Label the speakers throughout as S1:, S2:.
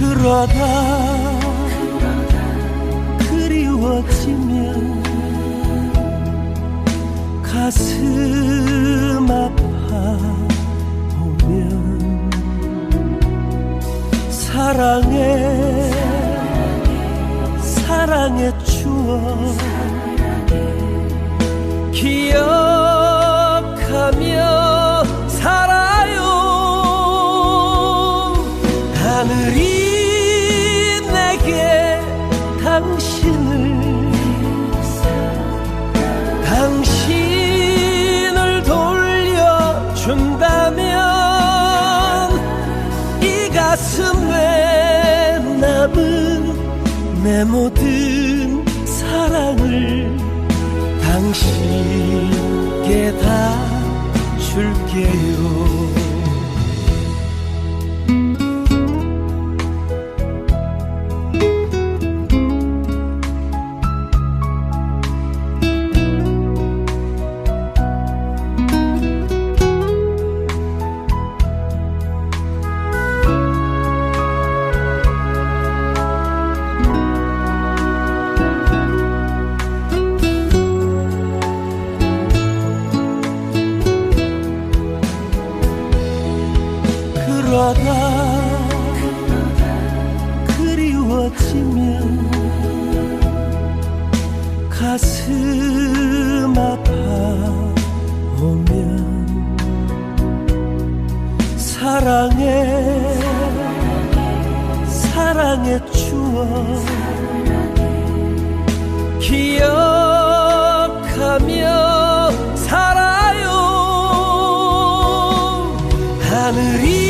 S1: 그러다 그리워지면 가슴 아파 오면 사랑해 사랑의 추억 기억 준다면 이 가슴에 남은 내 모든 사랑을 당신께 다 줄게요 그러다 그리워지면 가슴 아파 오면 사랑해 사랑의 추억 기억하며 살아요. 하늘이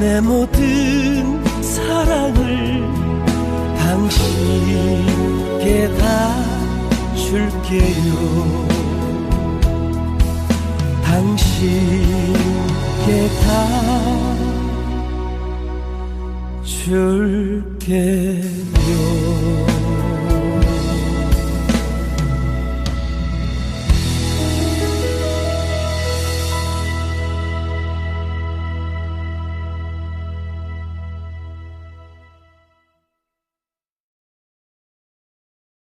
S1: 내 모든 사랑을 당신께 다 줄게요. 당신께 다 줄게요